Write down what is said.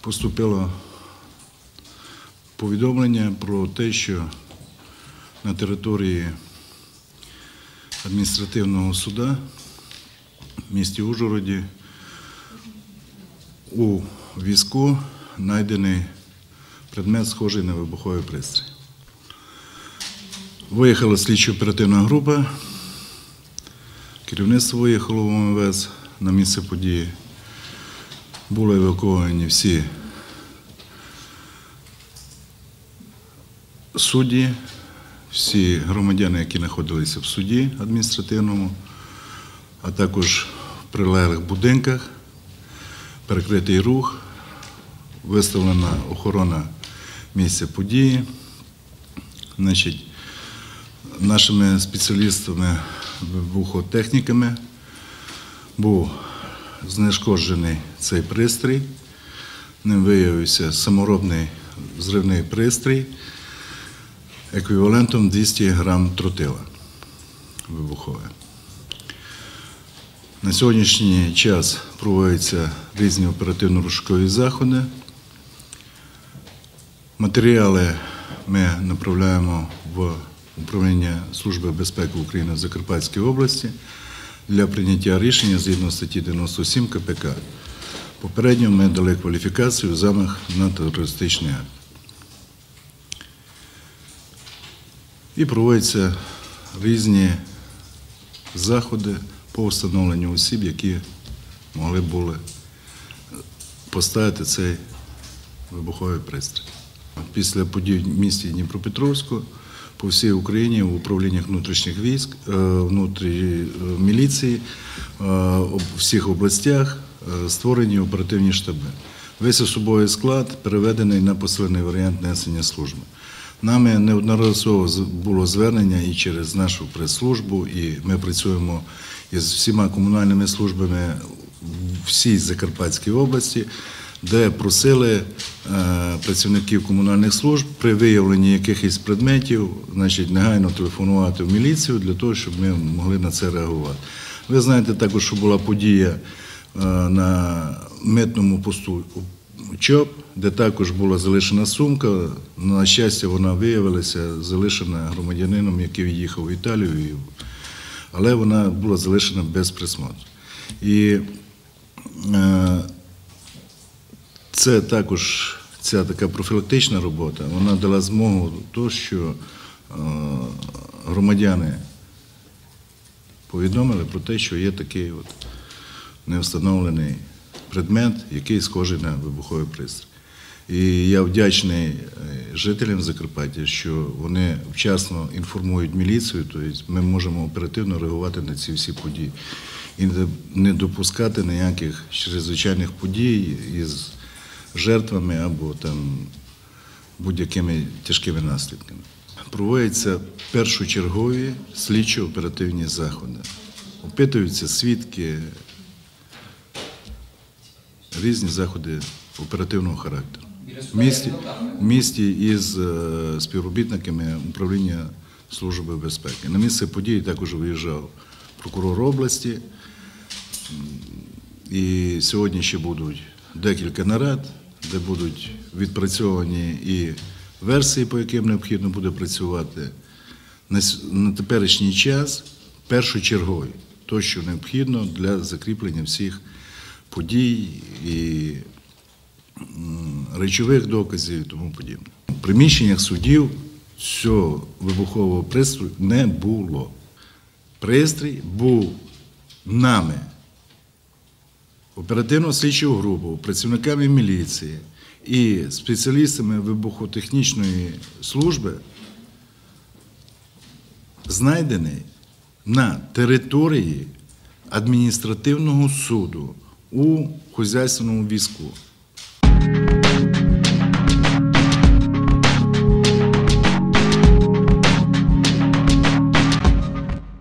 Поступило повідомлення про те, що на території адміністративного суда в місті Ужгороді у візку знайдений предмет, схожий на вибуховий пристрій. Виїхала слідчо-оперативна група, керівництво виїхало в МВС на місце події. Були евакуовані всі судді, всі громадяни, які знаходилися в суді адміністративному, а також в прилеглих будинках, перекритий рух, виставлена охорона місця події. Значить, нашими спеціалістами, вибухотехніками був знешкоджений цей пристрій. Ним виявився саморобний взривний пристрій еквівалентом 200 грам тротила вибухове. На сьогоднішній час проводяться різні оперативно-розшукові заходи. Матеріали ми направляємо в управління Служби безпеки України в Закарпатській області для прийняття рішення згідно статті 97 КПК. Попередньо ми дали кваліфікацію замах на терористичний акт. І проводяться різні заходи по встановленню осіб, які могли були поставити цей вибуховий пристрій. Після подій в місті Дніпропетровську по всій Україні в управліннях внутрішніх військ, е, внутрі е, міліції, е, у всіх областях е, створені оперативні штаби. Весь особовий склад переведений на посилений варіант несення служби. Нами неодноразово було звернення і через нашу прес-службу, і ми працюємо із всіма комунальними службами в всій Закарпатській області, де просили е, працівників комунальних служб при виявленні якихось предметів, значить, негайно телефонувати в міліцію для того, щоб ми могли на це реагувати. Ви знаєте також, що була подія е, на митному посту ЧОП, де також була залишена сумка. На щастя, вона виявилася залишена громадянином, який їхав в Італію, але вона була залишена без присмотру. І е, це також ця така профілактична робота, вона дала змогу то, що е, громадяни повідомили про те, що є такий от невстановлений предмет, який схожий на вибуховий пристрій. І я вдячний е, жителям Закарпаття, що вони вчасно інформують міліцію, тобто ми можемо оперативно реагувати на ці всі події і не- допускати ніяких чрезвичайних подій із жертвами або там будь-якими тяжкими наслідками. Проводяться першочергові слідчо-оперативні заходи. Опитуються свідки, різні заходи оперативного характеру. В місті, в місті із е, співробітниками управління Служби безпеки. На місце події також виїжджав прокурор області. І сьогодні ще будуть декілька нарад, де будуть відпрацьовані і версії, по яким необхідно буде працювати. На, теперішній час першочергові, то, що необхідно для закріплення всіх подій і речових доказів і тому подібне. В приміщеннях судів цього вибухового пристрою не було. Пристрій був нами оперативно-слідчого групу, працівниками міліції і спеціалістами вибухотехнічної служби знайдений на території адміністративного суду у хозяйственному війську.